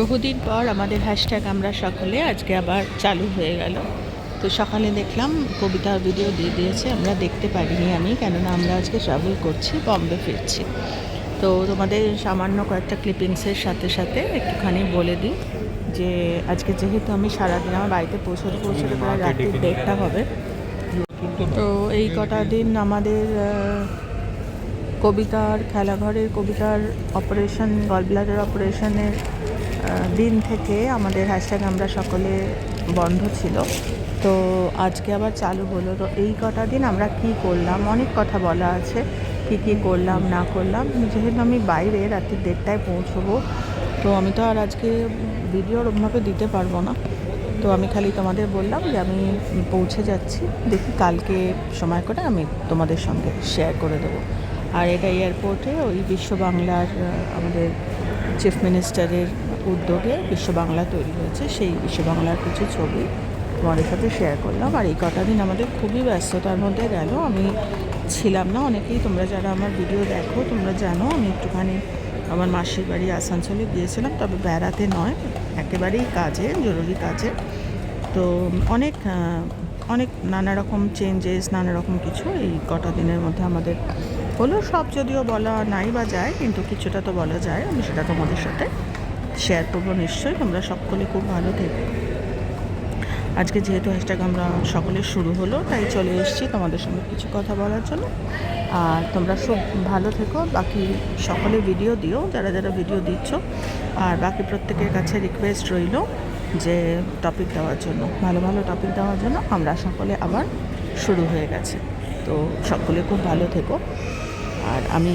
বহুদিন পর আমাদের হ্যাশট্যাগ আমরা সকলে আজকে আবার চালু হয়ে গেল। তো সকালে দেখলাম কবিতার ভিডিও দিয়ে দিয়েছে আমরা দেখতে পারিনি আমি কেননা আমরা আজকে ট্রাভেল করছি বম্বে ফিরছি। তো তোমাদের সামান্য কয়েকটা ক্লিপিংসের সাথে সাথে একটুখানি বলে দিই যে আজকে যেহেতু আমি সারাদিন আমার বাড়িতে পৌঁছতে পৌঁছতে প্রায় রাত্রি দেড়টা হবে। তো এই কটা দিন আমাদের কবিতার খেলাঘরের কবিতার অপারেশন গলব্লাডার অপারেশনের দিন থেকে আমাদের হ্যাশট্যাগ আমরা সকলে বন্ধ ছিল। তো আজকে আবার চালু হলো। তো এই কটা দিন আমরা কি করলাম? অনেক কথা বলা আছে, কি কি করলাম, না করলাম। যেহেতু আমি বাইরে রাত্রি দেড়টায় পৌঁছবো, তো আমি তো আর আজকে ভিডিও ওরমভাবে দিতে পারব না। তো আমি খালি তোমাদের বললাম যে আমি পৌঁছে যাচ্ছি। দেখি কালকে সময় করে আমি তোমাদের সঙ্গে শেয়ার করে দেবো। আর এটা এয়ারপোর্টে ওই বিশ্ব বাংলার আমাদের চিফ মিনিস্টারের উদ্যোগে বিশ্ব বাংলা তৈরি হয়েছে। সেই বিশ্ব বাংলার কিছু ছবি তোমাদের সাথে শেয়ার করলাম। আর এই কটা দিন আমাদের খুবই ব্যস্ততার মধ্যে গেল। আমি ছিলাম না, অনেকেই তোমরা যারা আমার ভিডিও দেখো, তোমরা জানো, আমি একটুখানি আমার মাসির বাড়ি আসানসোলে গিয়েছিলাম, তবে বেড়াতে নয়, একেবারেই কাজে, জরুরি কাজে। তো অনেক অনেক নানা রকম চেঞ্জেস নানা রকম কিছু এই কটা দিনের মধ্যে আমাদের হলো। সব যদিও বলা নাই বা যায়, কিন্তু কিছুটা তো বলা যায়, আমি সেটা তোমাদের সাথে শেয়ার করব নিশ্চয়ই, তোমরা সকলে খুব ভালো থেকো। আজকে যেহেতু হ্যাশট্যাগ আমরা সকলে শুরু হলো, তাই চলে এসেছি তোমাদের সঙ্গে কিছু কথা বলার জন্য। আর তোমরা খুব ভালো থেকো, বাকি সকলে ভিডিও দিও, যারা যারা ভিডিও দিচ্ছ। আর বাকি প্রত্যেকের কাছে রিকোয়েস্ট রইল যে টপিক দেওয়ার জন্য, ভালো ভালো টপিক দেওয়ার জন্য আমরা সকলে আবার শুরু হয়ে গেছে। তো সকলে খুব ভালো থেকো। আর আমি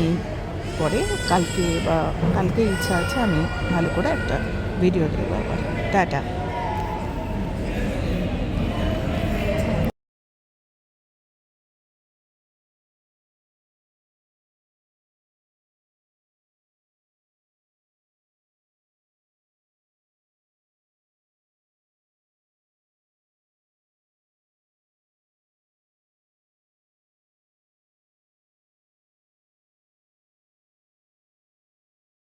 পরে কালকে বা কালকে ইচ্ছা আছে আমি ভালো করে একটা ভিডিও দেবো টাটা।